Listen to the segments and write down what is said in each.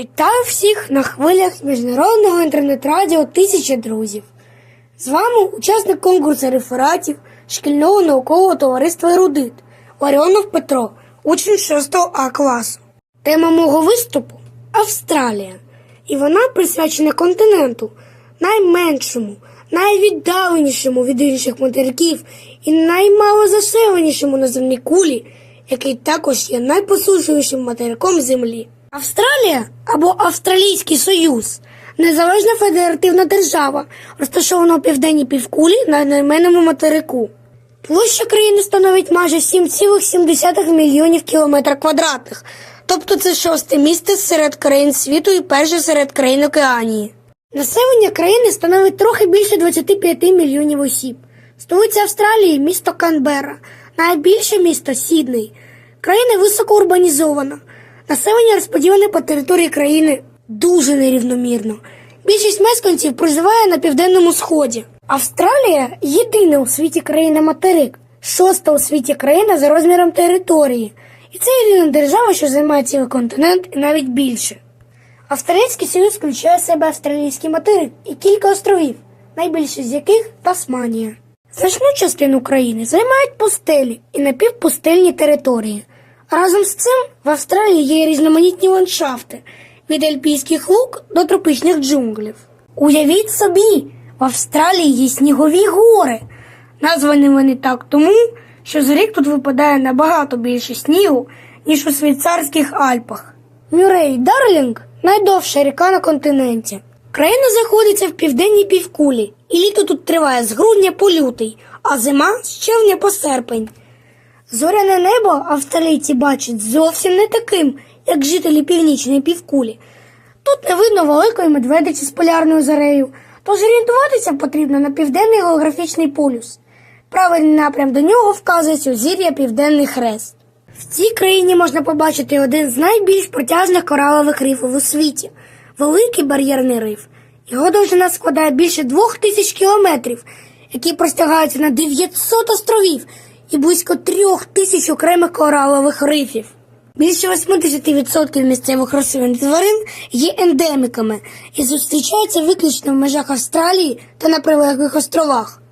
Вітаю всіх на хвилях міжнародного інтернет-радіо Тисяча друзів. З вами учасник конкурсу рефератів шкільного наукового товариства Ерудит Ларіонов Петро, учень 6 А класу. Тема мого виступу Австралія. І вона присвячена континенту, найменшому, найвіддаленішому від інших материків і наймалозаселенішому на земній кулі, який також є найпосушливішим материком землі. Австралія або Австралійський Союз незалежна федеративна держава, розташована у південній півкулі на одноіменному материку. Площа країни становить майже 7,7 мільйонів кілометрів квадратних, тобто це шосте місце серед країн світу і перше серед країн Океанії. Населення країни становить трохи більше 25 мільйонів осіб. Столиця Австралії місто Канберра, найбільше місто Сідней. Країна високо урбанізована. Населення розподілене по території країни дуже нерівномірно. Більшість мешканців проживає на південному сході. Австралія єдина у світі країна материк, шоста у світі країна за розміром території. І це єдина держава, що займає цілий континент і навіть більше. Австралійський союз включає в себе австралійський материк і кілька островів, найбільше з яких Тасманія. Значну частину країни займають пустелі і напівпустельні території. Разом з цим в Австралії є різноманітні ландшафти від альпійських лук до тропічних джунглів. Уявіть собі, в Австралії є снігові гори. Названі вони так тому, що за рік тут випадає набагато більше снігу, ніж у швейцарських Альпах. Мюррей Дарлінг найдовша ріка на континенті. Країна знаходиться в південній півкулі, і літо тут триває з грудня по лютий, а зима з червня по серпень. Зоряне небо австралійці бачать зовсім не таким, як жителі північної півкулі. Тут не видно великої медведиці з полярною зарею, тож орієнтуватися потрібно на південний географічний полюс. Правильний напрям до нього вказує сузір'я Південний Хрест. В цій країні можна побачити один з найбільш протяжних коралових рифів у світі великий бар'єрний риф. Його довжина складає більше двох тисяч кілометрів, які простягаються на 900 островів і близько трьох тисяч окремих коралових рифів. Більше 80% місцевих рослин тварин є ендеміками і зустрічаються виключно в межах Австралії та на прилеглих островах.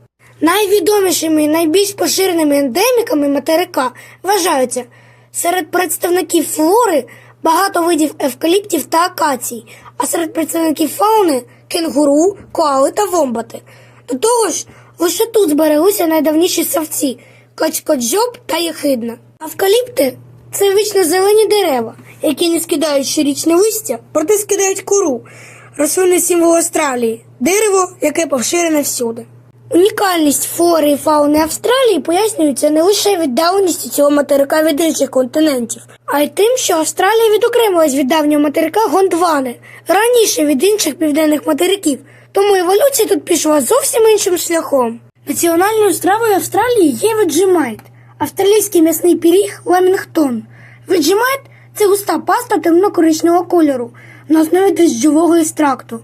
Найвідомішими і найбільш поширеними ендеміками материка вважаються серед представників флори багато видів евкаліптів та акацій, а серед представників фауни кенгуру, коали та вомбати. До того ж, лише тут збереглися найдавніші савці качкоджоб та єхидна. Евкаліпти це вічно зелені дерева, які не скидають щорічне листя, проте скидають кору, рослинний символ Австралії, дерево, яке поширене всюди. Унікальність флори і фауни Австралії пояснюється не лише віддаленістю цього материка від інших континентів, а й тим, що Австралія відокремилась від давнього материка Гондвани раніше від інших південних материків, тому еволюція тут пішла зовсім іншим шляхом. Національною стравою Австралії є веджимайт, австралійський м'ясний пиріг Ламінгтон. Веджимайт – це густа паста темно-коричневого кольору на основі дощового екстракту.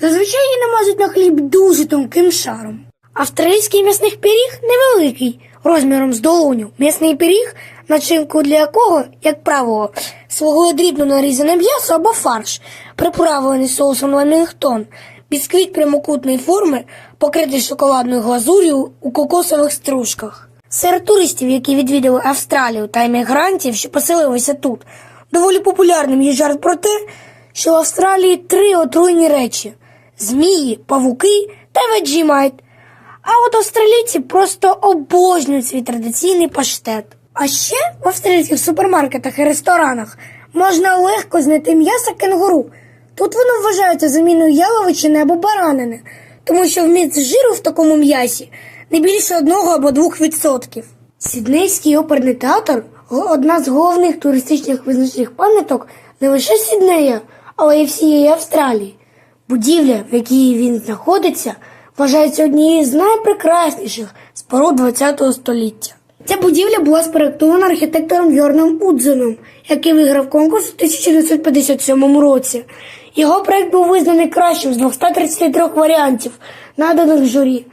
Зазвичай її намазують на хліб дуже тонким шаром. Австралійський м'ясний пиріг невеликий, розміром з долоню. М'ясний пиріг, начинку для якого, як правило, свого дрібно нарізане м'ясо або фарш, приправлений соусом ламінгтон, бісквіт прямокутної форми, покритий шоколадною глазур'ю у кокосових стружках. Серед туристів, які відвідали Австралію та емігрантів, що поселилися тут, доволі популярним є жарт про те, що в Австралії три отруйні речі змії, павуки та веджімайт. А от австралійці просто обожнюють свій традиційний паштет. А ще в австралійських супермаркетах і ресторанах можна легко знайти м'ясо кенгуру. Тут воно вважається заміною яловичини або баранини, тому що вміст жиру в такому м'ясі не більше одного або двох відсотків. Сіднейський оперний театр одна з головних туристичних визначних пам'яток не лише Сіднея, але й всієї Австралії. Будівля, в якій він знаходиться, вважається однією з найпрекрасніших споруд ХХ століття. Ця будівля була спроектована архітектором Йорном Удзеном, який виграв конкурс у 1957 році. Його проект був визнаний кращим з 233 варіантів, наданих журі.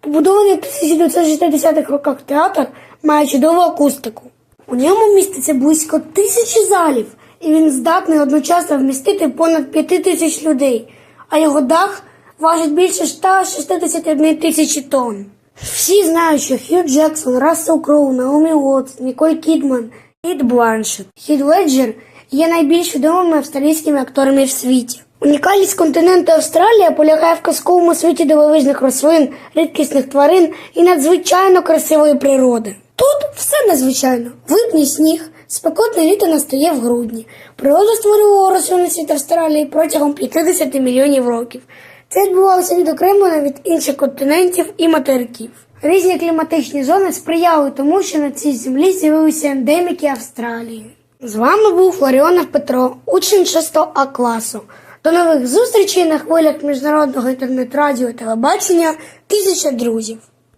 Побудований в 1960-х роках театр має чудову акустику. У ньому міститься близько тисячі залів, і він здатний одночасно вмістити понад 5 тисяч людей, а його дах важить більше 161 тисячі тонн. Всі знають, що Хью Джексон, Рассел Кроу, Наомі Уотс, Ніколь Кідман, Кіт Бланшет, Хід Леджер є найбільш відомими австралійськими акторами в світі. Унікальність континенту Австралія полягає в казковому світі дивовижних рослин, рідкісних тварин і надзвичайно красивої природи. Тут все незвичайно. Випні сніг, спекотне літо настає в грудні. Природа створювала рослинний світ Австралії протягом 50 мільйонів років. Це відбувалося відокремлено від інших континентів і материків. Різні кліматичні зони сприяли тому, що на цій землі з'явилися ендеміки Австралії. З вами був Флоріонов Петро, учень 6 А класу. До нових зустрічей на хвилях міжнародного інтернет-радіо і телебачення Тисяча друзів.